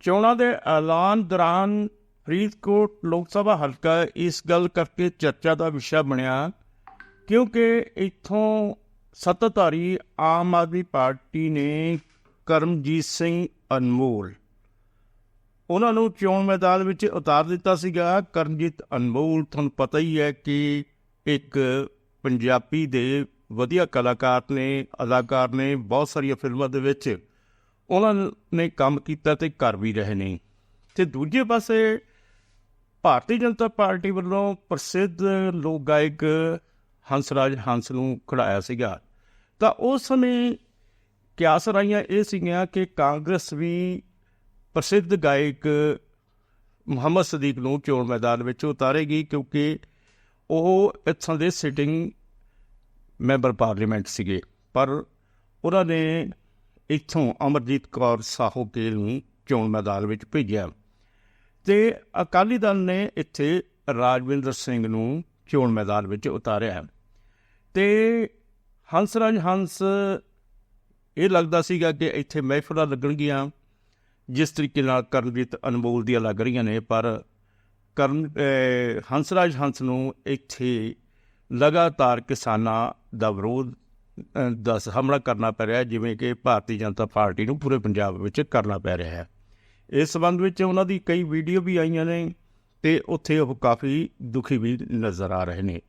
ਚੋਣਾਂ ਦੇ ਐਲਾਨ ਦੌਰਾਨ ਫਰੀਦਕੋਟ ਲੋਕ ਸਭਾ ਹਲਕਾ ਇਸ ਗੱਲ ਕਰਕੇ ਚਰਚਾ ਦਾ ਵਿਸ਼ਾ ਬਣਿਆ ਕਿਉਂਕਿ ਇੱਥੋਂ ਸੱਤਾਧਾਰੀ ਆਮ ਆਦਮੀ ਪਾਰਟੀ ਨੇ ਕਰਮਜੀਤ ਸਿੰਘ ਅਨਮੋਲ ਉਹਨਾਂ ਨੂੰ ਚੋਣ ਮੈਦਾਨ ਵਿੱਚ ਉਤਾਰ ਦਿੱਤਾ ਸੀਗਾ। ਕਰਮਜੀਤ ਅਨਮੋਲ, ਤੁਹਾਨੂੰ ਪਤਾ ਹੀ ਹੈ ਕਿ ਇੱਕ ਪੰਜਾਬੀ ਦੇ ਵਧੀਆ ਕਲਾਕਾਰ ਨੇ, ਅਦਾਕਾਰ ਨੇ ਬਹੁਤ ਸਾਰੀਆਂ ਫਿਲਮਾਂ ਦੇ ਵਿੱਚ ਉਹਨਾਂ ਨੇ ਕੰਮ ਕੀਤਾ ਤੇ ਕਰ ਵੀ ਰਹੇ ਨੇ। ਤੇ ਦੂਜੇ ਪਾਸੇ ਭਾਰਤੀ ਜਨਤਾ ਪਾਰਟੀ ਵੱਲੋਂ ਪ੍ਰਸਿੱਧ ਲੋਕ ਗਾਇਕ ਹੰਸਰਾਜ ਹੰਸ ਨੂੰ ਖੜਾਇਆ ਸੀਗਾ। ਤਾਂ ਉਸ ਸਮੇਂ ਕਿਆਸ ਰਾਈਆਂ ਇਹ ਸੀਗੀਆਂ ਕਿ ਕਾਂਗਰਸ ਵੀ ਪ੍ਰਸਿੱਧ ਗਾਇਕ ਮੁਹੰਮਦ ਸਦੀਕ ਨੂੰ ਚੋਣ ਮੈਦਾਨ ਵਿੱਚ ਉਤਾਰੇਗੀ ਕਿਉਂਕਿ ਉਹ ਇੱਥੋਂ ਦੇ ਸਿਟਿੰਗ ਮੈਂਬਰ ਪਾਰਲੀਮੈਂਟ ਸੀਗੇ। ਪਰ ਉਹਨਾਂ ਨੇ ਇੱਥੋਂ ਅਮਰਜੀਤ ਕੌਰ ਸਾਹੋਕੇ ਨੂੰ ਚੋਣ ਮੈਦਾਨ ਵਿੱਚ ਭੇਜਿਆ। ਤੇ ਅਕਾਲੀ ਦਲ ਨੇ ਇੱਥੇ ਰਾਜਵਿੰਦਰ ਸਿੰਘ ਨੂੰ ਚੋਣ ਮੈਦਾਨ ਵਿੱਚ ਉਤਾਰਿਆ। ਤੇ ਹੰਸਰਾਜ ਹੰਸ, ਇਹ ਲੱਗਦਾ ਸੀਗਾ ਕਿ ਇੱਥੇ ਮਹਿਫਲਾਂ ਲੱਗਣਗੀਆਂ, ਜਿਸ ਤਰੀਕੇ ਨਾਲ ਕਰਨਜੀਤ ਅਨਮੋਲ ਦੀਆਂ ਲੱਗ ਰਹੀਆਂ ਨੇ, ਪਰ ਕਰਨ ਹੰਸਰਾਜ ਹੰਸ ਨੂੰ ਇੱਥੇ ਲਗਾਤਾਰ ਕਿਸਾਨਾਂ ਦਾ ਵਿਰੋਧ ਅਹ ਦਾ ਸਾਹਮਣਾ ਕਰਨਾ ਪੈ ਰਿਹਾ ਜਿਵੇਂ ਕਿ ਭਾਰਤੀ ਜਨਤਾ ਪਾਰਟੀ ਨੂੰ ਪੂਰੇ ਪੰਜਾਬ ਵਿੱਚ ਕਰਨਾ ਪੈ ਰਿਹਾ ਹੈ। ਇਸ ਸੰਬੰਧ ਵਿੱਚ ਉਹਨਾਂ ਦੀ ਕਈ ਵੀਡੀਓ ਵੀ ਆਈਆਂ ਨੇ ਤੇ ਉੱਥੇ ਉਹ ਕਾਫੀ ਦੁਖੀ ਵੀ ਨਜ਼ਰ ਆ ਰਹੇ ਨੇ।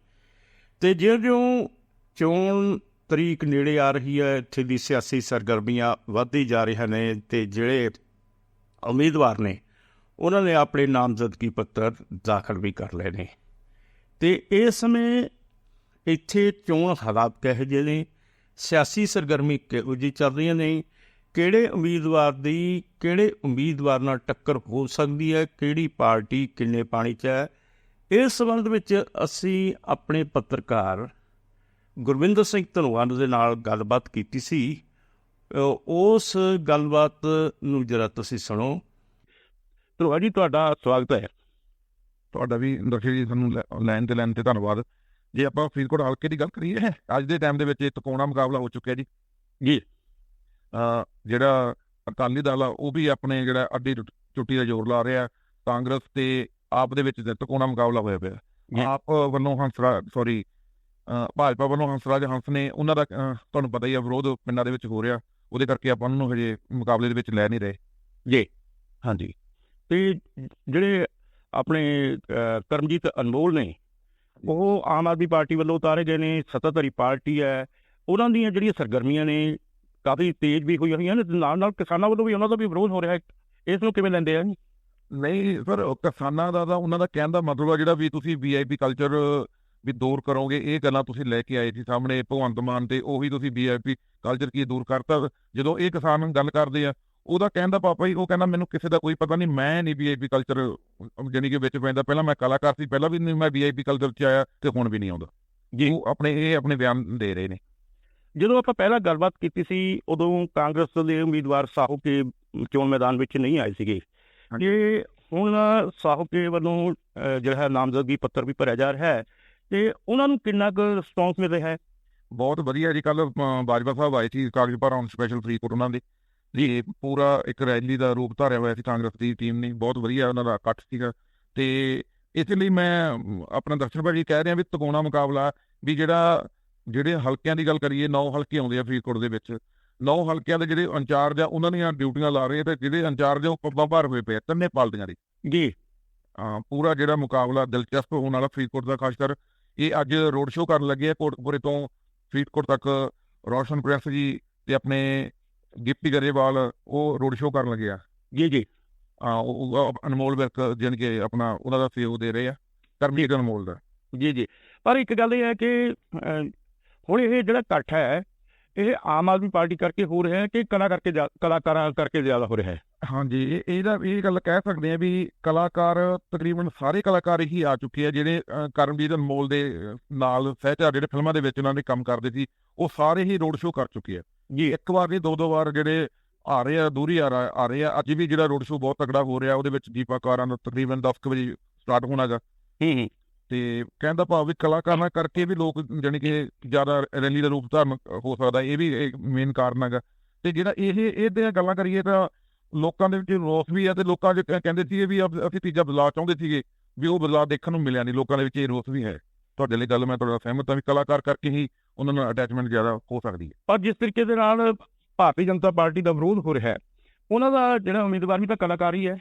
ਤੇ ਜਿਉਂ-ਜਿਉਂ ਚੋਣ ਤਰੀਕ ਨੇੜੇ ਆ ਰਹੀ ਹੈ, ਇੱਥੇ ਦੀ ਸਿਆਸੀ ਸਰਗਰਮੀਆਂ ਵੱਧਦੀ ਜਾ ਰਹੀਆਂ ਨੇ ਤੇ ਜਿਹੜੇ ਉਮੀਦਵਾਰ ਨੇ, ਉਹਨਾਂ ਨੇ ਆਪਣੇ ਨਾਮਜ਼ਦਗੀ ਪੱਤਰ ਦਾਖਲ ਵੀ ਕਰ ਲਏ ਨੇ। ਤੇ ਇਸ ਸਮੇਂ ਇੱਥੇ ਚੋਣ ਹਾਲਾਤ ਕਿਹੋ ਜਿਹੇ ਨੇ? ਸਿਆਸੀ ਸਰਗਰਮੀ ਕਿਹੋ ਜਿਹੀ ਚੱਲ ਰਹੀਆਂ ਨੇ? ਕਿਹੜੇ ਉਮੀਦਵਾਰ ਦੀ ਕਿਹੜੇ ਉਮੀਦਵਾਰ ਨਾਲ ਟੱਕਰ ਹੋ ਸਕਦੀ ਹੈ? ਕਿਹੜੀ ਪਾਰਟੀ ਕਿੰਨੇ ਪਾਣੀ 'ਚ ਹੈ? ਇਸ ਸੰਬੰਧ ਵਿੱਚ ਅਸੀਂ ਆਪਣੇ ਪੱਤਰਕਾਰ ਗੁਰਵਿੰਦਰ ਸਿੰਘ ਧਨਵਾਨ ਦੇ ਨਾਲ ਗੱਲਬਾਤ ਕੀਤੀ ਸੀ। ਉਸ ਗੱਲਬਾਤ ਨੂੰ ਜਰਾ ਤੁਸੀਂ ਸੁਣੋ। ਧਨਵਾਨ ਜੀ, ਤੁਹਾਡਾ ਸਵਾਗਤ ਹੈ। ਤੁਹਾਡਾ ਵੀ ਦਰਸ਼ਕ ਜੀ ਤੁਹਾਨੂੰ ਲਾਈਨ ਤੇ ਲਾਈਨ ਤੇ ਧੰਨਵਾਦ। ਜੇ ਆਪਾਂ ਫਰੀਦਕੋਟ ਹਲਕੇ ਦੀ ਗੱਲ ਕਰੀਏ ਅੱਜ ਦੇ ਟਾਈਮ ਦੇ ਵਿੱਚ ਇਹ ਤਕੋਣਾ ਮੁਕਾਬਲਾ ਹੋ ਚੁੱਕਿਆ ਜੀ। ਜੀ। ਅ ਜਿਹੜਾ ਅਕਾਲੀ ਦਲ ਆ ਉਹ ਵੀ ਆਪਣੇ ਜਿਹੜਾ ਅੱਡੀ ਚੁੱਟੀ ਦਾ ਜ਼ੋਰ ਲਾ ਰਿਹਾ। ਕਾਂਗਰਸ ਤੇ ਆਪ ਦੇ ਵਿੱਚ ਤਕੋਣਾ ਮੁਕਾਬਲਾ ਹੋਇਆ। ਪਿਆ। ਆਪ ਵੱਲੋਂ ਹੰਸਰਾ ਸੌਰੀ ਭਾਜਪਾ ਵੱਲੋਂ ਹੰਸਰਾਜ ਹੰਸ ਨੇ ਉਹਨਾਂ ਦਾ ਤੁਹਾਨੂੰ ਪਤਾ ਹੀ ਆ ਵਿਰੋਧ ਪਿੰਡਾਂ ਦੇ ਵਿੱਚ ਹੋ ਰਿਹਾ। ਉਹਦੇ ਕਰਕੇ ਆਪਾਂ ਉਹਨਾਂ ਨੂੰ ਹਜੇ ਮੁਕਾਬਲੇ ਦੇ ਵਿੱਚ ਲੈ ਨਹੀਂ ਰਹੇ। ਜੀ ਹਾਂਜੀ। ਤੇ ਜਿਹੜੇ ਆਪਣੇ ਕਰਮਜੀਤ ਅਨਮੋਲ ਨੇ ਉਹ ਆਮ ਆਦਮੀ ਪਾਰਟੀ ਵੱਲੋਂ ਉਤਾਰੇ ਗਏ ਨੇ, ਸੱਤਾਧਾਰੀ ਪਾਰਟੀ ਹੈ। ਉਹਨਾਂ ਦੀਆਂ ਜਿਹੜੀਆਂ ਸਰਗਰਮੀਆਂ ਨੇ, ਕਾਫੀ ਤੇਜ਼ ਵੀ ਹੋਈ ਹੋਈਆਂ ਨੇ ਨਾਲ ਨਾਲ ਕਿਸਾਨਾਂ ਵੱਲੋਂ ਵੀ ਉਹਨਾਂ ਦਾ ਵੀ ਵਿਰੋਧ ਹੋ ਰਿਹਾ ਹੈ। ਇਸ ਨੂੰ ਕਿਵੇਂ ਲੈਂਦੇ ਆ ਜੀ? ਨਹੀਂ ਸਰ ਕਿਸਾਨਾਂ ਦਾ ਤਾਂ ਉਹਨਾਂ ਦਾ ਕਹਿਣ ਦਾ ਮਤਲਬ ਆ ਜਿਹੜਾ ਵੀ ਤੁਸੀਂ ਵੀਆਈਪੀ ਕਲਚਰ ਵੀ ਦੂਰ ਕਰੋਗੇ, ਇਹ ਗੱਲਾਂ ਤੁਸੀਂ ਲੈ ਕੇ ਆਏ ਸੀ ਸਾਹਮਣੇ, ਭਗਵੰਤ ਮਾਨ ਤੇ ਉਹੀ ਤੁਸੀਂ ਵੀਆਈਪੀ ਕਲਚਰ ਕੀ ਦੂਰ ਕਰਤਾ। ਜਦੋਂ ਇਹ ਕਿਸਾਨ ਗੱਲ ਕਰਦੇ ਆ ਉਹਦਾ ਕਹਿਣ ਦਾ ਪਾਪਾ ਹੀ ਉਹ ਕਹਿੰਦਾ ਮੈਨੂੰ ਕਿਸੇ ਦਾ ਕੋਈ ਪਤਾ ਨਹੀਂ ਮੈਂ ਨਹੀਂ ਵੀਆਈਪੀ ਕਲਚਰ ਜਾਨੀ ਕਿ ਵਿੱਚ ਪੈਂਦਾ। ਪਹਿਲਾਂ ਮੈਂ ਕਲਾਕਾਰ ਸੀ ਪਹਿਲਾਂ ਵੀ ਨਹੀਂ ਮੈਂ ਵੀਆਈਪੀ ਕਲਚਰ ਚ ਆਇਆ ਤੇ ਹੁਣ ਵੀ ਨਹੀਂ ਆਉਂਦਾ। ਜੀ। ਉਹ ਆਪਣੇ ਇਹ ਆਪਣੇ ਬਿਆਨ ਦੇ ਰਹੇ ਨੇ। ਜਦੋਂ ਆਪਾਂ ਪਹਿਲਾਂ ਗੱਲਬਾਤ ਕੀਤੀ ਸੀ ਉਦੋਂ ਕਾਂਗਰਸ ਦੇ ਉਮੀਦਵਾਰ ਸਾਹੋਕੇ ਚੋਣ ਮੈਦਾਨ ਵਿੱਚ ਨਹੀਂ ਆਏ ਸੀਗੇ। ਤੇ ਹੁਣ ਸਾਹੋਕੇ ਵੱਲੋਂ ਅ, ਜਿਹੜਾ ਹੈ ਨਾਮਜ਼ਦਗੀ ਪੱਤਰ ਵੀ ਭਰਿਆ ਜਾ ਰਿਹਾ ਹੈ। ਤੇ ਉਹਨਾਂ ਨੂੰ ਕਿੰਨਾ ਕੁ ਰਿਸਪੌਂਸ ਮਿਲ ਰਿਹਾ ਹੈ? ਬਹੁਤ ਵਧੀਆ ਜੀ ਕੱਲ ਬਾਜਵਾ ਸਾਹਿਬ ਆਏ ਸੀ ਕਾਗਜ਼ ਭਰਾਉਣ ਸਪੈਸ਼ਲ ਫਰੀਦਕੋਟ ਉਹਨਾਂ ਦੇ। ਜੀ ਪੂਰਾ ਇੱਕ ਰੈਲੀ ਦਾ ਰੂਪ ਧਾਰਿਆ ਹੋਇਆ ਸੀ ਕਾਂਗਰਸ ਦੀ ਟੀਮ ਨੇ ਬਹੁਤ ਵਧੀਆ ਉਹਨਾਂ ਦਾ ਇਕੱਠ ਸੀਗਾ। ਤੇ ਇਸ ਲਈ ਮੈਂ ਆਪਣਾ ਦਰਸ਼ਨ ਭਾਜੀ ਕਹਿ ਰਿਹਾ ਵੀ ਤਕੋਣਾ ਮੁਕਾਬਲਾ ਵੀ ਜਿਹੜਾ ਜਿਹੜੇ ਹਲਕਿਆਂ ਦੀ ਗੱਲ ਕਰੀਏ 9 ਹਲਕੇ ਆਉਂਦੇ ਆ ਫਰੀਦਕੋਟ ਦੇ ਵਿੱਚ। 9 ਹਲਕਿਆਂ ਦੇ ਜਿਹੜੇ ਇੰਚਾਰਜ ਆ ਉਹਨਾਂ ਦੀਆਂ ਡਿਊਟੀਆਂ ਲਾ ਰਹੇ ਆ ਤੇ ਜਿਹੜੇ ਇੰਚਾਰਜ ਆ ਉਹ ਪੱਬਾਂ ਭਰ ਹੋਏ ਪਏ ਤਿੰਨੇ ਪਾਰਟੀਆਂ ਦੇ। ਜੀ। ਪੂਰਾ ਜਿਹੜਾ ਮੁਕਾਬਲਾ ਦਿਲਚਸਪ ਹੋਣ ਵਾਲਾ ਫਰੀਦਕੋਟ ਦਾ ਖਾਸ ਕਰ ਇਹ ਅੱਜ ਰੋਡ ਸ਼ੋਅ ਕਰਨ ਲੱਗੇ ਆ ਕੋਟਕਪੁਰੇ ਤੋਂ ਫਰੀਦਕੋਟ ਤੱਕ ਰੋਸ਼ਨ ਪ੍ਰੈਸ ਜੀ ਤੇ ਆਪਣੇ ਗਿੱਪੀ ਗਰੇਵਾਲ ਉਹ ਰੋਡ ਸ਼ੋਅ ਕਰਨ ਲੱਗੇ ਆ। ਜੀ ਜੀ। ਅਹ ਉਹ ਅਨਮੋਲ ਵਿਰਕ ਜਾਣੀ ਕਿ ਆਪਣਾ ਉਹਨਾਂ ਦਾ ਸਹਿਯੋਗ ਦੇ ਰਹੇ ਆ ਕਰਮਜੀਤ ਅਨਮੋਲ ਦਾ। ਜੀ ਜੀ। ਪਰ ਇੱਕ ਗੱਲ ਇਹ ਹੈ ਕਿ ਹੁਣ ਇਹ ਜਿਹੜਾ ਇਕੱਠ ਹੈ ਇਹ ਆਮ ਆਦਮੀ ਪਾਰਟੀ ਕਰਕੇ ਹੋ ਰਿਹਾ ਹੈ ਕਿ ਕਲਾ ਕਰਕੇ ਕਲਾਕਾਰਾਂ ਕਰਕੇ ਜ਼ਿਆਦਾ ਹੋ ਰਿਹਾ ਹੈ? ਹਾਂਜੀ ਇਹ ਇਹਦਾ ਇਹ ਗੱਲ ਕਹਿ ਸਕਦੇ ਆ ਵੀ ਕਲਾਕਾਰ ਤਕਰੀਬਨ ਸਾਰੇ ਕਲਾਕਾਰ ਹੀ ਆ ਚੁੱਕੇ ਆ ਜਿਹੜੇ ਕਰਮਜੀਤ ਅਨਮੋਲ ਦੇ ਨਾਲ ਸਹਿਚਾਰ ਜਿਹੜੇ ਫਿਲਮਾਂ ਦੇ ਵਿੱਚ ਉਹਨਾਂ ਨੇ ਕੰਮ ਕਰਦੇ ਸੀ ਉਹ ਸਾਰੇ ਹੀ ਰੋਡ ਸ਼ੋਅ ਕਰ ਚੁੱਕੇ ਆ। ਜੀ ਇੱਕ ਵਾਰ ਨਹੀਂ ਦੋ ਦੋ ਵਾਰ ਜਿਹੜੇ ਆ ਰਹੇ ਆ ਦੂਰੀ ਆ ਰਾ- ਆ ਰਹੇ ਆ। ਅੱਜ ਵੀ ਜਿਹੜਾ ਰੋਡ ਸ਼ੋਅ ਬਹੁਤ ਤਕੜਾ ਹੋ ਰਿਹਾ ਉਹਦੇ ਵਿੱਚ ਦੀਪਾ ਕਾਰਾਂ ਦਾ ਤਕਰੀਬਨ 10 ਕੁ ਵਜੇ ਸਟਾਰਟ ਹੋਣਾਗਾ ਹੂੰ ਹੂੰ। ਤੇ ਕਹਿੰਦਾ ਭਾਵ ਵੀ ਕਲਾਕਾਰਾਂ ਕਰਕੇ ਵੀ ਲੋਕ ਜਾਣੀ ਕਿ ਜ਼ਿਆਦਾ ਰੈਲੀ ਦਾ ਰੂਪ ਧਾਰਨ ਹੋ ਸਕਦਾ ਇਹ ਵੀ ਇੱਕ ਮੇਨ ਕਾਰਨ ਹੈਗਾ। ਤੇ ਜਿਹੜਾ ਇਹ ਇਹਦੀਆਂ ਗੱਲਾਂ ਕਰੀਏ ਤਾਂ ਲੋਕਾਂ ਦੇ ਵਿੱਚ ਰੋਸ ਵੀ ਆ ਤੇ ਲੋਕਾਂ ਕ- ਕਹਿੰਦੇ ਸੀ ਵੀ ਅਸੀਂ ਤੀਜਾ ਬਦਲਾਅ ਚਾਹੁੰਦੇ ਸੀਗੇ ਵੀ ਉਹ ਬਦਲਾਅ ਦੇਖਣ ਨੂੰ ਮਿਲਿਆ ਨਹੀਂ ਲੋਕਾਂ ਦੇ ਵਿੱਚ ਇਹ ਰੋਸ ਵੀ ਹੈ। ਤੁਹਾਡੇ ਲਈ ਗੱਲ ਮੈਂ ਤੁਹਾਡਾ ਸਹਿਮਤ ਹਾਂ ਵੀ ਕਲਾਕਾਰ ਕਰਕੇ ਹੀ ਉਹਨਾਂ ਨਾਲ ਅਟੈਚਮੈਂਟ ਜ਼ਿਆਦਾ ਹੋ ਸਕਦੀ ਹੈ। ਪਰ ਜਿਸ ਤਰੀਕੇ ਦੇ ਨਾਲ ਭਾਰਤੀ ਜਨਤਾ ਪਾਰਟੀ ਦਾ ਵਿਰੋਧ ਹੋ ਰਿਹਾ ਹੈ ਉਹਨਾਂ ਦਾ ਜਿਹੜਾ ਉਮੀਦਵਾਰ ਵੀ ਤਾਂ ਕਲਾਕਾਰ ਹੀ ਹੈ।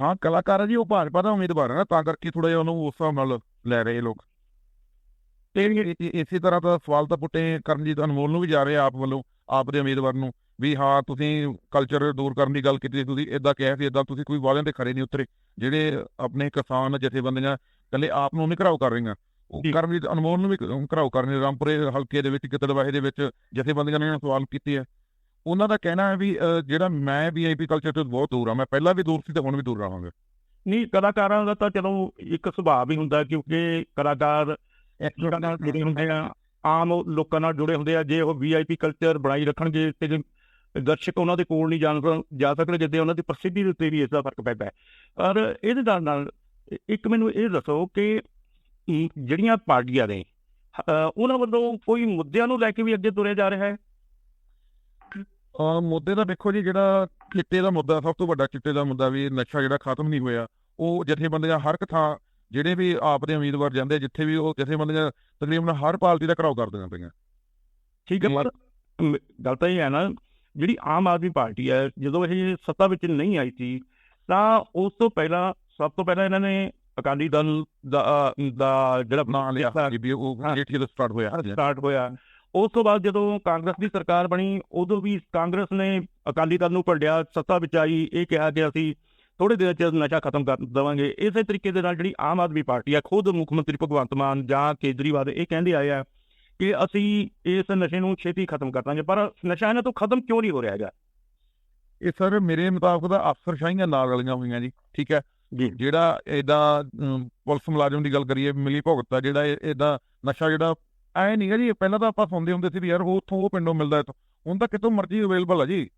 ਹਾਂ ਕਲਾਕਾਰ ਆ ਜੀ ਉਹ ਭਾਜਪਾ ਦਾ ਉਮੀਦਵਾਰ ਹੈ ਨਾ ਤਾਂ ਕਰਕੇ ਥੋੜਾ ਜਿਹਾ ਉਹਨੂੰ ਉਸ ਹਿਸਾਬ ਨਾਲ ਲੈ ਰਹੇ ਲੋਕ। ਤੇ ਇਸੇ ਤਰ੍ਹਾਂ ਦਾ ਸਵਾਲ ਤਾਂ ਪੁੱਟੇ ਕਰਨਜੀਤ ਅਨਮੋਲ ਨੂੰ ਵੀ ਜਾ ਰਹੇ ਆਪ ਵੱਲੋਂ ਆਪ ਦੇ ਉਮੀਦਵਾਰ ਨੂੰ ਵੀ ਹਾਂ ਤੁਸੀਂ ਕਲਚਰ ਦੂਰ ਕਰਨ ਦੀ ਗੱਲ ਕੀਤੀ ਸੀ, ਤੁਸੀਂ ਇਦਾਂ ਕਿਹਾ ਸੀ ਇਦਾਂ ਤੁਸੀਂ ਕੋਈ ਵਾਅਦਿਆਂ ਤੇ ਖਰੇ ਨਹੀਂ ਉਤਰੇ ਜਿਹੜੇ ਆਪਣੇ ਕਿਸਾਨ ਜਥੇਬੰਦੀਆਂ ਕੱਲੇ ਆਪ ਨੂੰ ਘਰਾਓ ਕਰ ਰਹੀਆਂ। ਕਰਨਜੀਤ ਅਨਮੋਲ ਨੂੰ ਵੀ ਘਰਾਓ ਕਰ ਰਹੇ ਰਾਮਪੁਰੇ ਹਲਕੇ ਦੇ ਵਿੱਚ ਕਿਤੜਵਾਹੇ ਦੇ ਵਿੱਚ ਜਥੇਬੰਦੀਆਂ ਨੇ ਸਵਾਲ ਕੀਤੇ ਆ। ਉਹਨਾਂ ਦਾ ਕਹਿਣਾ ਹੈ ਵੀ ਜਿਹੜਾ ਮੈਂ ਵੀਆਈਪੀ ਕਲਚਰ ਤੋਂ ਬਹੁਤ ਦੂਰ ਆ ਮੈਂ ਪਹਿਲਾਂ ਵੀ ਦੂਰ ਸੀ ਤੇ ਹੁਣ ਵੀ ਦੂਰ ਰਹਾਂਗਾ। ਨਹੀਂ ਕਲਾਕਾਰਾਂ ਦਾ ਤਾਂ ਚਲੋ ਇੱਕ ਸੁਭਾਅ ਵੀ ਹੁੰਦਾ ਕਿਉਂਕਿ ਕਲਾਕਾਰ ਲੋਕਾਂ ਨਾਲ ਜੁੜੇ ਹੁੰਦੇ ਆ ਆਮ ਲੋਕਾਂ ਨਾਲ ਜੁੜੇ ਹੁੰਦੇ ਆ ਜੇ ਉਹ ਵੀਆਈਪੀ ਕਲਚਰ ਬਣਾਈ ਰੱਖਣਗੇ ਤੇ ਜੇ ਦਰਸ਼ਕ ਉਹਨਾਂ ਦੇ ਕੋਲ ਨਹੀਂ ਜਾਣ ਜਾ ਸਕਦੇ ਜਿੱਦੇ ਉਹਨਾਂ ਦੀ ਪ੍ਰਸਿੱਧੀ ਦੇ ਉੱਤੇ ਵੀ ਇਸ ਦਾ ਫ਼ਰਕ ਪੈਂਦਾ ਹੈ। ਪਰ ਇਹਦੇ ਨਾਲ ਨਾਲ ਇੱਕ ਮੈਨੂੰ ਇਹ ਦੱਸੋ ਕਿ ਜਿਹੜੀਆਂ ਪਾਰਟੀਆਂ ਨੇ ਉਹਨਾਂ ਵੱਲੋਂ ਕੋਈ ਮੁੱਦਿਆਂ ਨੂੰ ਲੈ ਕੇ ਵੀ ਅੱਗੇ ਤੁਰਿਆ ਜਾ ਰਿਹਾ ਹੈ? ਅਹ ਮੁੱਦੇ ਦਾ ਦੇਖੋ ਜੀ ਜਿਹੜਾ ਚਿੱਟੇ ਦਾ ਮੁੱਦਾ ਸਭ ਤੋਂ ਵੱਡਾ ਚਿੱਟੇ ਦਾ ਮੁੱਦਾ ਵੀ ਨਸ਼ਾ ਜਿਹੜਾ ਖਤਮ ਨਹੀਂ ਹੋਇਆ ਉਹ ਜਥੇਬੰਦੀਆਂ ਹਰ ਇੱਕ ਥਾਂ ਜਿਹੜੇ ਵੀ ਆਪ ਦੇ ਉਮੀਦਵਾਰ ਜਾਂਦੇ ਜਿੱਥੇ ਵੀ ਉਹ ਜਥੇਬੰਦੀਆਂ ਤਕਰੀਬਨ ਹਰ ਪਾਰਟੀ ਦਾ ਘਰਾਓ ਕਰਦੀਆਂ ਪਈਆਂ। ਠੀਕ ਹੈ ਪਰ ਗੱਲ ਤਾਂ ਇਹ ਹੈ ਨਾ ਜਿਹੜੀ ਆਮ ਆਦਮੀ ਪਾਰਟੀ ਹੈ ਜਦੋਂ ਇਹ ਸੱਤਾ ਵਿੱਚ ਨਹੀਂ ਆਈ ਸੀ ਤਾਂ ਉਸ ਤੋਂ ਪਹਿਲਾਂ ਸਭ ਤੋਂ ਪਹਿਲਾਂ ਇਹਨਾਂ ਨੇ ਅਕਾਲੀ ਦਲ ਦਾ ਦਾ ਜਿਹੜਾ ਨਾਂ ਲਿਆ ਸੀ ਵੀ ਉਹ। ਜੇਠੀ ਦਾ ਸਟਾਰਟ ਹੋਇਆ। ਸਟਾਰਟ ਹੋਇਆ। ਉਸ ਤੋਂ ਬਾਅਦ ਜਦੋਂ ਕਾਂਗਰਸ ਦੀ ਸਰਕਾਰ ਬਣੀ ਉਦੋਂ ਵੀ ਕਾਂਗਰਸ ਨੇ ਅਕਾਲੀ ਦਲ ਨੂੰ ਭੰਡਿਆ ਸੱਤਾ ਵਿੱਚ ਆਈ ਇਹ ਕਿਹਾ ਕਿ ਅਸੀਂ ਥੋੜੇ ਦਿਨਾਂ ਚ ਨਸ਼ਾ ਖਤਮ ਕਰ ਦੇਵਾਂਗੇ। ਇਸੇ ਤਰੀਕੇ ਦੇ ਨਾਲ ਜਿਹੜੀ ਆਮ ਆਦਮੀ ਪਾਰਟੀ ਆ ਖੁਦ ਮੁੱਖ ਮੰਤਰੀ ਭਗਵੰਤ ਮਾਨ ਜਾਂ ਕੇਜਰੀਵਾਲ ਇਹ ਕਹਿੰਦੇ ਆਏ ਆ ਕਿ ਅਸੀਂ ਇਸ ਨਸ਼ੇ ਨੂੰ ਛੇਤੀ ਖਤਮ ਕਰ ਦਾਂਗੇ। ਪਰ ਨਸ਼ਾ ਇਹਨਾਂ ਤੋਂ ਖਤਮ ਕਿਉਂ ਨਹੀਂ ਹੋ ਰਿਹਾ ਹੈਗਾ? ਇਹ ਸਰ ਮੇਰੇ ਮੁਤਾਬਕ ਦਾ ਅਫਸਰਸ਼ਾਹੀਆਂ ਨਾਲ ਰਲੀਆਂ ਹੋਈਆਂ ਜੀ ਠੀਕ ਹੈ? ਜਿਹੜਾ ਇਦਾਂ ਪੁਲਿਸ ਮੁਲਾਜ਼ਮ ਦੀ ਗੱਲ ਕਰੀਏ, ਮਿਲੀ ਭੁਗਤ ਆ, ਜਿਹੜਾ ਇਦਾਂ ਨਸ਼ਾ ਜਿਹੜਾ, ਐ ਨਹੀਂ ਹੈ ਜੀ, ਪਹਿਲਾਂ ਤਾਂ ਆਪਾਂ ਸੁਣਦੇ ਹੁੰਦੇ ਸੀ ਵੀ ਯਾਰ ਉਹ ਉੱਥੋਂ ਉਹ ਪਿੰਡੋਂ ਮਿਲਦਾ ਇੱਥੋਂ। ਹੁਣ ਤਾਂ ਕਿਤੋਂ ਮਰਜ਼ੀ ਅਵੇਲੇਬਲ ਹੈ ਜੀ।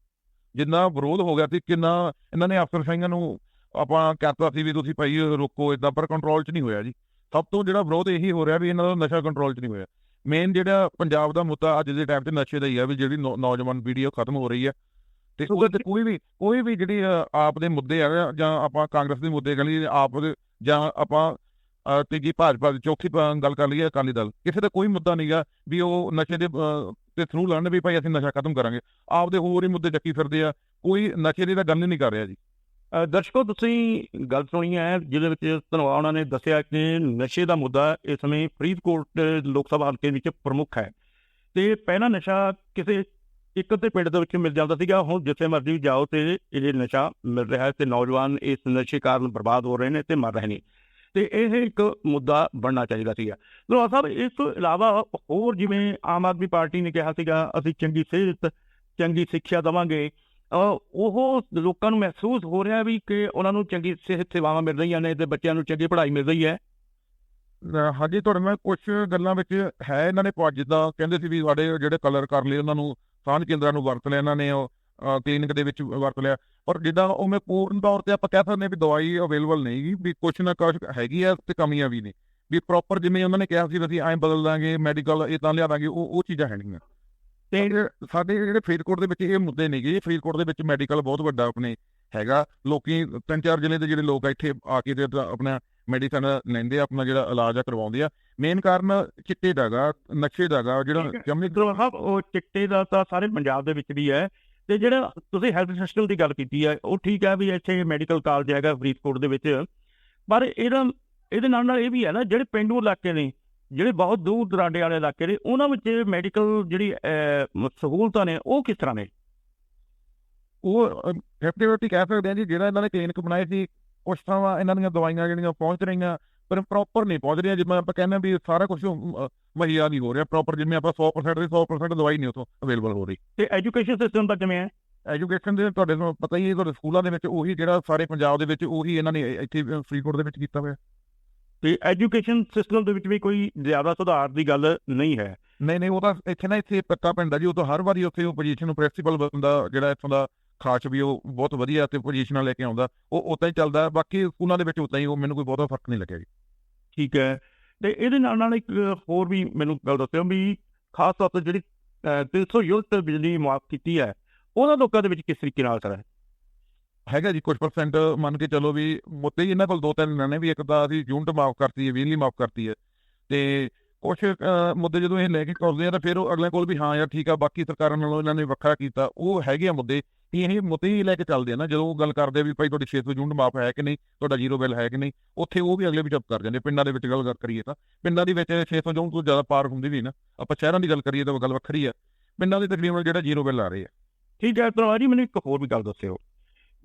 ਜਿੰਨਾ ਵਿਰੋਧ ਹੋ ਗਿਆ ਸੀ, ਕਿੰਨਾ ਇਹਨਾਂ ਨੇ ਅਫਸਰਸ਼ਾਹੀਆਂ ਨੂੰ ਆਪਾਂ ਕਹਿਤਾ ਸੀ ਵੀ ਤੁਸੀਂ ਭਾਈ ਰੋਕੋ ਇਦਾਂ ਪਰ ਕੰਟਰੋਲ 'ਚ ਨਹੀਂ ਹੋਇਆ ਜੀ। ਸਭ ਤੋਂ ਜਿਹੜਾ ਵਿਰੋਧ ਇਹੀ ਹੋ ਰਿਹਾ ਵੀ ਇਹਨਾਂ ਦਾ ਨਸ਼ਾ ਕੰਟਰੋਲ 'ਚ ਨਹੀਂ ਹੋਇਆ। ਮੇਨ ਜਿਹੜਾ ਪੰਜਾਬ ਦਾ ਮੁੱਦਾ ਅੱਜ ਦੇ ਟਾਈਮ ਤੇ ਨਸ਼ੇ ਦਾ ਹੀ ਆ ਵੀ ਜਿਹੜੀ ਨੌ- ਨੌਜਵਾਨ ਪੀੜ੍ਹੀ ਉਹ ਖਤਮ ਹੋ ਰਹੀ ਹੈ ਤੇ ਉਹਦੇ ਤੇ ਕੋਈ ਵੀ ਕੋਈ ਵੀ ਜਿਹੜੀ ਆਪ ਦੇ ਮੁੱਦੇ ਆ ਜਾਂ ਆਪਾਂ ਕਾਂਗਰਸ ਦੇ ਮੁੱਦੇ ਲਈ ਆਪ ਦੇ ਜਾਂ ਆਪਾਂ ਤੀਜੀ ਭਾਜਪਾ ਦੀ ਚੌਥੀ ਗੱਲ ਕਰ ਲਈਏ ਅਕਾਲੀ ਦਲ ਕਿਸੇ ਦਾ ਕੋਈ ਮੁੱਦਾ ਨਹੀਂਗਾ ਵੀ ਉਹ ਨਸ਼ੇ ਦੇ ਦੇ ਥਰੂ ਲੜਨ ਵੀ ਭਾਈ ਅਸੀਂ ਨਸ਼ਾ ਖਤਮ ਕਰਾਂਗੇ। ਆਪਦੇ ਹੋਰ ਹੀ ਮੁੱਦੇ ਚੱਕੀ ਫਿਰਦੇ ਆ ਕੋਈ ਨਸ਼ੇ ਦੀ ਤਾਂ ਗੱਲ ਹੀ ਨਹੀਂ ਕਰ ਰਿਹਾ ਜੀ। ਦਰਸ਼ਕੋ ਤੁਸੀਂ ਗੱਲ ਸੁਣੀ ਹੈ ਜਿਹਦੇ ਵਿੱਚ ਧਨਵਾ ਉਹਨਾਂ ਨੇ ਦੱਸਿਆ ਕਿ ਨਸ਼ੇ ਦਾ ਮੁੱਦਾ ਇਸ ਸਮੇਂ ਫਰੀਦਕੋਟ ਲੋਕ ਸਭਾ ਹਲਕੇ ਵਿੱਚ ਪ੍ਰਮੁੱਖ ਹੈ। ਤੇ ਪਹਿਲਾਂ ਨਸ਼ਾ ਕਿਸੇ ਇੱਕ ਤੇ ਪਿੰਡ ਦੇ ਵਿੱਚ ਮਿਲ ਜਾਂਦਾ ਸੀਗਾ। ਹੁਣ ਜਿੱਥੇ ਮਰਜ਼ੀ ਜਾਓ ਤੇ ਇਹ ਨਸ਼ਾ ਮਿਲ ਰਿਹਾ ਹੈ ਤੇ ਨੌਜਵਾਨ ਇਸ ਨਸ਼ੇ ਕਾਰਨ ਬਰਬਾਦ ਹੋ ਰਹੇ ਨੇ ਤੇ ਮਰ ਰਹੇ ਨੇ। ਤੇ ਇਹ ਇੱਕ ਮੁੱਦਾ ਬਣਨਾ ਚਾਹੀਦਾ ਸੀਗਾ। ਧਨਵਾ ਸਾਹਿਬ, ਇਸ ਤੋਂ ਇਲਾਵਾ ਹੋਰ ਜਿਵੇਂ ਆਮ ਆਦਮੀ ਪਾਰਟੀ ਨੇ ਕਿਹਾ ਸੀਗਾ, ਅਸੀਂ ਚੰਗੀ ਸਿਹਤ, ਚੰਗੀ ਸਿੱਖਿਆ ਦਵਾਂਗੇ। ਉਹ ਲੋਕਾਂ ਨੂੰ ਮਹਿਸੂਸ ਹੋ ਰਿਹਾ ਵੀ ਕਿ ਉਹਨਾਂ ਨੂੰ ਚੰਗੀ ਸਿਹਤ ਸੇਵਾਵਾਂ ਮਿਲ ਰਹੀਆਂ ਨੇ ਤੇ ਬੱਚਿਆਂ ਨੂੰ ਚੰਗੀ ਪੜ੍ਹਾਈ ਮਿਲ ਰਹੀ ਹੈ। ਹਾਂਜੀ, ਤੁਹਾਡੇ ਨਾਲ ਕੁਝ ਗੱਲਾਂ ਵਿੱਚ ਹੈ ਇਹਨਾਂ ਨੇ ਜਿੱਦਾਂ ਕਹਿੰਦੇ ਸੀ ਵੀ ਸਾਡੇ ਜਿਹੜੇ ਕਲਰ ਕਰ ਲਏ ਉਹਨਾਂ ਨੂੰ ਸਾਂਝ ਕੇਂਦਰਾਂ ਨੂੰ ਵਰਤ ਲਿਆ, ਇਹਨਾਂ ਨੇ ਉਹ ਕਲੀਨਿਕ ਦੇ ਵਿੱਚ ਵਰਤ ਲਿਆ। ਪਰ ਜਿੱਦਾਂ ਉਹ ਮੈਂ ਪੂਰਨ ਤੌਰ ਤੇ ਆਪਾਂ ਕਹਿ ਸਕਦੇ ਹਾਂ ਵੀ ਦਵਾਈ ਅਵੇਲੇਬਲ ਨਹੀਂ ਗੀ ਵੀ ਕੁਛ ਨਾ ਕੁਛ ਹੈਗੀ ਆ ਤੇ ਕਮੀਆਂ ਵੀ ਨੇ। ਵੀ ਪ੍ਰੋਪਰ ਜਿਵੇਂ ਉਹਨਾਂ ਨੇ ਕਿਹਾ ਸੀ ਅਸੀਂ ਐਂ ਬਦਲ ਦਾਂਗੇ ਮੈਡੀਕਲ ਇਦਾਂ ਲਿਆ ਦਾਂਗੇ, ਉਹ ਉਹ ਚੀਜ਼ਾਂ ਹੈ ਤੇ ਸਾਡੇ ਜਿਹੜੇ ਫਰੀਦਕੋਟ ਦੇ ਵਿੱਚ ਇਹ ਮੁੱਦੇ ਨੇਗੇ ਜੀ ਫਰੀਦਕੋਟ ਦੇ ਵਿੱਚ ਮੈਡੀਕਲ ਬਹੁਤ ਵੱਡਾ ਆਪਣੇ ਹੈਗਾ। ਲੋਕੀ ਤਿੰਨ ਚਾਰ ਜ਼ਿਲ੍ਹੇ ਦੇ ਜਿਹੜੇ ਲੋਕ ਆ, ਇੱਥੇ ਆ ਕੇ ਤੇ ਆਪਣਾ ਮੈਡੀਸਨ ਲੈਂਦੇ ਆ ਆਪਣਾ ਜਿਹੜਾ ਇਲਾਜ ਆ ਕਰਵਾਉਂਦੇ ਆ। ਮੇਨ ਕਾਰਨ ਚਿੱਟੇ ਦਾਗਾ ਨਸ਼ੇ ਦਾਗਾ ਜਿਹੜਾ ਠੀਕ ਹੈ। ਜਮੀ ਧਨਵਾ ਸਾਹਿਬ ਉਹ ਚਿੱਟੇ ਦਾ ਤਾਂ ਸਾਰੇ ਪੰਜਾਬ ਦੇ ਵਿੱਚ ਵੀ ਹੈ। ਤੇ ਜਿਹੜਾ ਤੁਸੀਂ ਹੈਲਥ ਸਿਸਟਮ ਦੀ ਗੱਲ ਕੀਤੀ ਹੈ ਉਹ ਠੀਕ ਹੈ ਵੀ ਇੱਥੇ ਮੈਡੀਕਲ ਕਾਲਜ ਹੈਗਾ ਫਰੀਦਕੋਟ ਦੇ ਵਿੱਚ। ਪਰ ਇਹਦਾ ਇਹਦੇ ਨਾਲ ਨਾਲ ਇਹ ਵੀ ਹੈ ਨਾ ਜਿਹੜੇ ਪਿੰਡੂ ਇਲਾਕੇ ਨੇ ਜਿਹੜੇ ਬਹੁਤ ਦੂਰ ਦਰਾਡੇ ਵਾਲੇ ਇਲਾਕੇ ਨੇ ਉਹਨਾਂ ਵਿੱਚ ਮੈਡੀਕਲ ਜਿਹੜੀ ਸਹੂਲਤਾਂ ਨੇ ਉਹ ਕਿਸ ਤਰ੍ਹਾਂ ਨੇ? ਉਹ ਫਿਫਟੀ ਕਹਿ ਸਕਦੇ ਆ ਜੀ ਜਿਹੜਾ ਇਹਨਾਂ ਨੇ ਕਲੀਨਿਕ ਬਣਾਏ ਸੀ ਕੁਛ ਥਾਵਾਂ ਇਹਨਾਂ ਦੀਆਂ ਦਵਾਈਆਂ ਜਿਹੜੀਆਂ ਪਹੁੰਚ ਰਹੀਆਂ ਪਰ ਪ੍ਰੋਪਰ ਨਹੀਂ ਪਹੁੰਚ ਰਹੀਆਂ ਜਿਵੇਂ ਆਪਾਂ ਕਹਿੰਦੇ ਵੀ ਸਾਰਾ ਕੁਝ ਮੁਹੱਈਆ ਨਹੀਂ ਹੋ ਰਿਹਾ ਪ੍ਰੋਪਰ ਜਿਵੇਂ ਆਪਾਂ 100% ਦੀ 100% ਦਵਾਈ ਨਹੀਂ ਉਥੋਂ ਅਵੇਲੇਬਲ ਹੋ ਰਹੀ। ਤੇ ਐਜੂਕੇਸ਼ਨ ਸਿਸਟਮ ਦਾ ਕਿਵੇਂ ਹੈ? ਐਜੂਕੇਸ਼ਨ ਦੇ ਤੁਹਾਡੇ ਨੂੰ ਪਤਾ ਹੀ ਹੈ ਤੁਹਾਡੇ ਸਕੂਲਾਂ ਦੇ ਵਿੱਚ ਉਹੀ ਜਿਹੜਾ ਸਾਰੇ ਪੰਜਾਬ ਦੇ ਵਿੱਚ ਉਹੀ ਇਹਨਾਂ ਨੇ ਇੱਥੇ ਫਰੀਦਕੋਟ ਦੇ ਵਿੱਚ ਕੀਤਾ ਹੋਇਆ। ਤੇ ਐਜੂਕੇਸ਼ਨ ਸਿਸਟਮ ਦੇ ਵਿੱਚ ਵੀ ਕੋਈ ਜ਼ਿਆਦਾ ਸੁਧਾਰ ਦੀ ਗੱਲ ਨਹੀਂ ਹੈ। ਨਹੀਂ ਨਹੀਂ ਉਹ ਤਾਂ ਇੱਥੇ ਨਾ ਇੱਥੇ ਪੱਕਾ ਪਿੰਡ ਆ ਜੀ ਉਹ ਤਾਂ ਹਰ ਵਾਰੀ ਉੱਥੇ ਉਹ ਪੋਜੀਸ਼ਨ ਨੂੰ ਪ੍ਰਿੰਸੀਪਲ ਬੰਦਾ ਜਿਹੜਾ ਇੱਥੋਂ ਦਾ ਖਾਸ ਵੀ ਉਹ ਬਹੁਤ ਵਧੀਆ ਤੇ ਪੋਜੀਸ਼ਨਾਂ ਲੈ ਕੇ ਆਉਂਦਾ। ਉਹ ਉਤਾਂ ਹੀ ਚੱਲਦਾ ਬਾਕੀ ਸਕੂਲਾਂ ਦੇ ਵਿੱਚ ਉਤਾਂ ਹੀ ਉਹ ਮੈਨੂੰ ਕੋਈ ਬਹੁਤਾ ਫ਼ਰਕ ਨਹੀਂ ਲੱਗਿਆ ਜੀ। ਠੀਕ ਹੈ। ਤੇ ਇਹਦੇ ਨਾਲ ਨਾਲ ਇੱਕ ਹੋਰ ਵੀ ਮੈਨੂੰ ਗੱਲ ਦੱਸਿਓ ਵੀ ਖਾਸ ਤੌਰ ਤੇ ਜਿਹੜੀ ਅਹ, 300 ਯੂਨਿਟ ਬਿਜਲੀ ਮੁਆਫ ਕੀਤੀ ਹੈ ਉਹਨਾਂ ਲੋਕਾਂ ਦੇ ਵਿੱਚ ਕਿਸ ਤਰੀਕੇ ਨਾਲ ਅਸਰ ਹੈ? ਹੈਗਾ ਜੀ ਕੁਝ ਪਰਸੈਂਟ ਮੰਨ ਕੇ ਚੱਲੋ ਵੀ ਮੁੱਦੇ ਇਹਨਾਂ ਕੋਲ ਦੋ ਤਿੰਨ ਨੇ ਵੀ ਇੱਕ ਤਾਂ ਅਸੀਂ ਯੂਨਿਟ ਮਾਫ ਕਰਤੀ ਹੈ ਬਿਜਲੀ ਮਾਫ ਕਰਤੀ ਹੈ। ਤੇ ਕੁਝ ਮੁੱਦੇ ਜਦੋਂ ਇਹ ਲੈ ਕੇ ਕਰਦੇ ਆ ਤਾਂ ਫਿਰ ਉਹ ਅਗਲੇ ਕੋਲ ਵੀ ਹਾਂ ਯਾਰ ਠੀਕ ਆ ਬਾਕੀ ਸਰਕਾਰਾਂ ਨਾਲੋਂ ਇਹਨਾਂ ਨੇ ਵੱਖਰਾ ਕੀਤਾ ਉਹ ਹੈਗੇ ਆ ਮੁੱਦੇ। ਵੀ ਇਹ ਮੁੱਦੇ ਹੀ ਲੈ ਕੇ ਚੱਲਦੇ ਆ ਨਾ, ਜਦੋਂ ਗੱਲ ਕਰਦੇ ਵੀ ਭਾਈ ਤੁਹਾਡੀ 600 ਯੂਨਿਟ ਮਾਫ ਹੈ ਕਿ ਨਹੀਂ, ਤੁਹਾਡਾ ਜ਼ੀਰੋ ਬਿੱਲ ਹੈ ਕਿ ਨਹੀਂ, ਉੱਥੇ ਉਹ ਵੀ ਅਗਲੇ ਵੀ ਚੁੱਪ ਕਰ ਜਾਂਦੇ ਪਿੰਡਾਂ ਦੇ ਵਿੱਚ ਗੱਲ ਕਰੀਏ ਤਾਂ। ਪਿੰਡਾਂ ਦੇ ਵਿੱਚ 600 ਯੂਨਿਟ ਤੋਂ ਜ਼ਿਆਦਾ ਪਾਰ ਹੁੰਦੀ ਵੀ ਨਾ। ਆਪਾਂ ਸ਼ਹਿਰਾਂ ਦੀ ਗੱਲ ਕਰੀਏ ਤਾਂ ਗੱਲ ਵੱਖਰੀ ਆ। ਪਿੰਡਾਂ ਦੇ ਤਕਰੀਬਨ ਜਿਹੜਾ ਜ਼ੀਰੋ ਬਿੱਲ ਆ ਰਹੇ ਆ। ਠੀਕ ਹੈ ਧੰਨਵਾਦ ਜੀ, ਮੈਨੂੰ ਇੱਕ ਹੋਰ ਵੀ ਗੱਲ ਦੱਸਿਓ।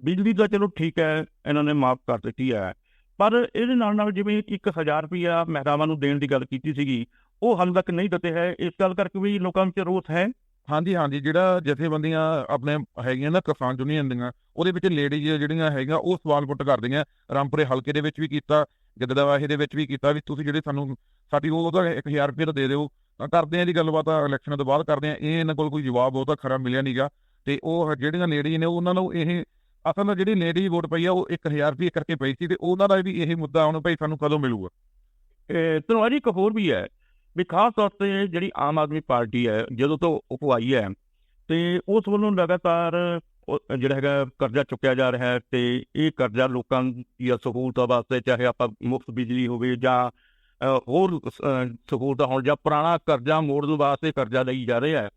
ਬਿਜਲੀ ਦਾ ਚਲੋ ਠੀਕ ਹੈ, ਇਹਨਾਂ ਨੇ ਮਾਫ ਕਰ ਦਿੱਤੀ ਹੈ। ਪਰ ਇਹਦੇ ਨਾਲ ਨਾਲ ਜਿਵੇਂ 1000 ਰੁਪਇਆ ਮਹਿਲਾਵਾਂ ਨੂੰ ਦੇਣ ਦੀ ਗੱਲ ਕੀਤੀ ਸੀਗੀ, ਉਹ ਹਾਲੇ ਤੱਕ ਨਹੀਂ ਦਿੱਤੇ ਹੈ। ਇਸ ਗੱਲ ਕਰਕੇ ਵੀ ਲੋਕਾਂ ਵਿੱਚ ਰੋਸ ਹੈ। ਹਾਂਜੀ ਹਾਂਜੀ, ਜਿਹੜਾ ਜਥੇਬੰਦੀਆਂ ਆਪਣੇ ਹੈਗੀਆਂ ਨਾ ਕਿਸਾਨ ਯੂਨੀਅਨ ਦੀਆਂ, ਉਹਦੇ ਵਿੱਚ ਲੇਡੀਜ਼ ਜਿਹੜੀਆਂ ਹੈਗੀਆਂ, ਉਹ ਸਵਾਲ ਪੁੱਟ ਕਰਦੀਆਂ, ਰਾਮਪੁਰੇ ਹਲਕੇ ਦੇ ਵਿੱਚ ਵੀ ਕੀਤਾ ਗਿੱਦੜਵਾਹੇ ਦੇ ਵਿੱਚ ਵੀ ਕੀਤਾ ਵੀ ਤੁਸੀਂ ਜਿਹੜੇ ਸਾਨੂੰ, ਸਾਡੀ ਉਹ ਉਹਦਾ 1000 ਰੁਪਏ ਤਾਂ ਦੇ ਦਿਓ, ਤਾਂ ਕਰਦੇ ਆ ਜੀ ਗੱਲਬਾਤ ਇਲੈਕਸ਼ਨਾਂ ਤੋਂ ਬਾਅਦ ਕਰਦੇ ਆ, ਇਹ ਇਹਨਾਂ ਕੋਲ ਕੋਈ ਜਵਾਬ ਬਹੁਤਾ ਖਰਾ ਮਿਲਿਆ ਨਹੀਂਗਾ ਤੇ ਉਹ ਜਿਹੜੀਆਂ ਲੇਡੀਜ਼ ਨੇ ਉਹਨਾਂ ਨੂੰ ਇਹ, ਅਸਲ ਵਿੱਚ ਜਿਹੜੀ ਲੇਡੀ ਵੋਟ ਪਈ ਆ, ਉਹ 1000 ਰੁਪਏ ਕਰਕੇ ਪਈ ਸੀ, ਤੇ ਉਹਨਾਂ ਦਾ ਵੀ ਇਹ ਮੁੱਦਾ ਹੁਣ ਭਾਈ ਸਾਨੂੰ ਕਦੋਂ ਮਿਲੂਗਾ? ਇਹ ਧੰਨਵਾਦ ਜੀ ਇੱਕ ਹੋਰ ਵੀ ਹੈ ਵੀ ਖਾਸ ਤੌਰ ਤੇ ਜਿਹੜੀ ਆਮ ਆਦਮੀ ਪਾਰਟੀ ਹੈ, ਜਦੋਂ ਤੋਂ ਉਹ ਆਈ ਹੈ, ਤੇ ਉਸ ਵੱਲੋਂ ਲਗਾਤਾਰ ਜਿਹੜਾ ਹੈਗਾ ਕਰਜ਼ਾ ਚੁੱਕਿਆ ਜਾ ਰਿਹਾ ਹੈ ਤੇ ਇਹ ਕਰਜ਼ਾ ਲੋਕਾਂ ਦੀਆਂ ਸਹੂਲਤਾਂ ਵਾਸਤੇ, ਚਾਹੇ ਆਪਾਂ ਮੁਫਤ ਬਿਜਲੀ ਹੋਵੇ ਜਾਂ ਹੋਰ ਸਹੂਲਤਾਂ ਹੋਣ ਜਾਂ ਪੁਰਾਣਾ ਕਰਜ਼ਾ ਮੋੜਨ ਵਾਸਤੇ ਕਰਜ਼ਾ ਲਈ ਜਾ ਰਿਹਾ ਹੈ,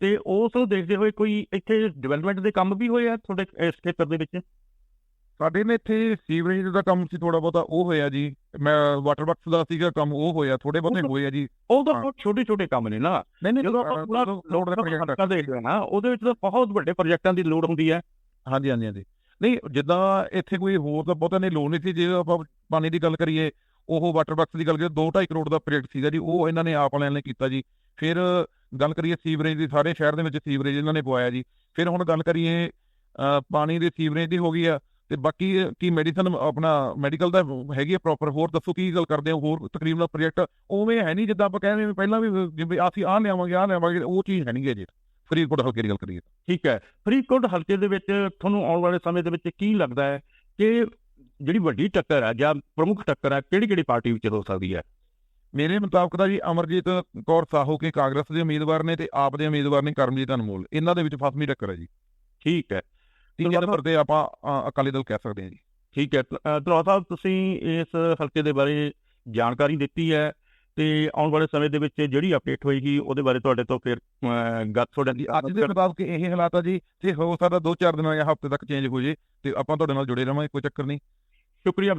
ਤੇ ਉਸ ਨੂੰ ਦੇਖਦੇ ਹੋਏ ਕੋਈ ਇੱਥੇ ਡਿਵੈਲਪਮੈਂਟ ਦੇ ਕੰਮ ਵੀ ਹੋਏ ਆ ਤੁਹਾਡੇ ਇਸ ਖੇਤਰ ਦੇ ਵਿੱਚ? ਸਾਡੇ ਨੇ ਇੱਥੇ ਸੀਵਰੇਜ ਦਾ ਕੰਮ ਸੀ ਥੋੜਾ ਬਹੁਤਾ ਉਹ ਹੋਇਆ ਜੀ। ਮੈਂ ਵਾਟਰ ਵਰਕਸ ਦਾ ਸੀਗਾ ਕੰਮ ਉਹ ਹੋਇਆ ਥੋੜੇ ਬਹੁਤੇ ਹੋਏ ਆ ਜੀ। ਉਹ ਤਾਂ। ਬਹੁਤ ਛੋਟੇ ਛੋਟੇ ਕੰਮ ਨੇ ਨਾ। ਨਹੀਂ ਨਹੀਂ ਜਦੋਂ ਆਪਾਂ ਪੂਰਾ ਲੋਡ ਦਾ ਪ੍ਰੋਜੈਕਟ ਦੇਖਦੇ ਹਾਂ ਨਾ ਉਹਦੇ ਵਿੱਚ ਤਾਂ ਬਹੁਤ ਵੱਡੇ ਪ੍ਰੋਜੈਕਟਾਂ ਦੀ ਲੋੜ ਹੁੰਦੀ ਹੈ। ਹਾਂਜੀ ਹਾਂਜੀ ਹਾਂਜੀ। ਨਹੀਂ ਜਿੱਦਾਂ ਇੱਥੇ ਕੋਈ ਹੋਰ ਤਾਂ ਬਹੁਤਾ ਨਹੀਂ ਲੋਨ ਨਹੀਂ ਸੀ ਜੇ ਆਪਾਂ ਪਾਣੀ ਦੀ ਗੱਲ ਕਰੀਏ ਉਹ ਵਾਟਰ ਵਰਕਸ ਦੀ ਗੱਲ ਕਰੀਏ 2.5 ਕਰੋੜ ਦਾ ਪ੍ਰੋਜੈਕਟ ਸੀਗਾ ਜੀ ਉਹ ਇਹਨਾਂ ਨੇ ਆਪ ਵਾਲਿਆਂ ਨੇ ਕੀਤਾ ਜੀ। ਫਿਰ ਗੱਲ ਕਰੀਏ ਸੀਵਰੇਜ ਦੀ ਸਾਰੇ ਸ਼ਹਿਰ ਦੇ ਵਿੱਚ ਸੀਵਰੇਜ ਇਹਨਾਂ ਨੇ ਪਵਾਇਆ ਜੀ। ਫਿਰ ਹੁਣ ਗੱਲ ਕਰੀਏ ਪਾਣੀ ਦੇ ਸੀਵਰੇਜ ਦੀ ਹੋ ਗਈ ਆ ਤੇ ਬਾਕੀ ਕੀ ਮੈਡੀਸਨ ਆਪਣਾ ਮੈਡੀਕਲ ਦਾ ਹੈਗੀ ਆ ਪ੍ਰੋਪਰ ਹੋਰ ਦੱਸੋ ਕੀ ਗੱਲ ਕਰਦੇ ਹੋ? ਹੋਰ ਤਕਰੀਬਨ ਪ੍ਰੋਜੈਕਟ ਉਵੇਂ ਹੈ ਨਹੀਂ ਜਿੱਦਾਂ ਆਪਾਂ ਕਹਿੰਦੇ ਪਹਿਲਾਂ ਵੀ ਜਿਵੇਂ ਅਸੀਂ ਆਹ ਲਿਆਵਾਂਗੇ ਆਹ ਲਿਆਵਾਂਗੇ ਉਹ ਚੀਜ਼ ਹੈ ਨਹੀਂ ਜੀ ਫਰੀਦਕੋਟ ਹਲਕੇ ਦੀ ਗੱਲ ਕਰੀਏ ਠੀਕ ਹੈ। ਫਰੀਦਕੋਟ ਹਲਕੇ ਦੇ ਵਿੱਚ ਤੁਹਾਨੂੰ ਆਉਣ ਵਾਲੇ ਸਮੇਂ ਦੇ ਵਿੱਚ ਕੀ ਲੱਗਦਾ ਹੈ ਕਿ ਜਿਹੜੀ ਵੱਡੀ ਟੱਕਰ ਹੈ ਜਾਂ ਪ੍ਰਮੁੱਖ ਟੱਕਰ ਹੈ ਕਿਹੜੀ ਕਿਹੜੀ ਪਾਰਟੀ ਵਿੱਚ ਹੋ ਸਕਦੀ ਹੈ? ਮੇਰੇ ਮੁਤਾਬਕ ਤਾਂ ਜੀ ਅਮਰਜੀਤ ਕੌਰ ਸਾਹੂ ਕੇ ਕਾਂਗਰਸ ਦੇ ਉਮੀਦਵਾਰ ਨੇ ਤੇ ਆਪ ਦੇ ਉਮੀਦਵਾਰ ਨੇ ਕਰਮਜੀਤ ਅਨਮੋਲ। ਇਹਨਾਂ ਦੇ ਵਿੱਚ ਫਸਵੀਂ ਟੱਕਰ ਹੈ ਜੀ। ਠੀਕ ਹੈ। ਤੀਜੇ ਨੰਬਰ ਤੇ ਆਪਾਂ ਅਕਾਲੀ ਦਲ ਕਹਿ ਸਕਦੇ ਹਾਂ ਜੀ। ਠੀਕ ਹੈ ਧਰਵਾ ਸਾਹਿਬ ਤੁਸੀਂ ਇਸ ਹਲਕੇ ਦੇ ਬਾਰੇ ਜਾਣਕਾਰੀ ਦਿੱਤੀ ਹੈ ਤੇ ਆਉਣ ਵਾਲੇ ਸਮੇਂ ਦੇ ਵਿੱਚ ਜਿਹੜੀ ਅਪਡੇਟ ਹੋਏਗੀ ਉਹਦੇ ਬਾਰੇ ਤੁਹਾਡੇ ਤੋਂ ਫਿਰ ਗੱਲ ਤੁਹਾਡੇ ਦੀ ਅੱਜ ਦੇ ਮੁਤਾਬਕ ਇਹ ਹਾਲਾਤ ਆ ਜੀ ਤੇ ਹੋ ਸਕਦਾ ਦੋ ਚਾਰ ਦਿਨਾਂ ਜਾਂ ਹਫ਼ਤੇ ਤੱਕ ਚੇਂਜ ਹੋ ਜੇ ਤੇ ਆਪਾਂ ਤੁਹਾਡੇ ਨਾਲ ਜੁੜੇ ਰਵਾਂਗੇ ਕੋਈ ਚੱਕਰ ਨਹੀਂ। ਸ਼ੁਕਰੀਆ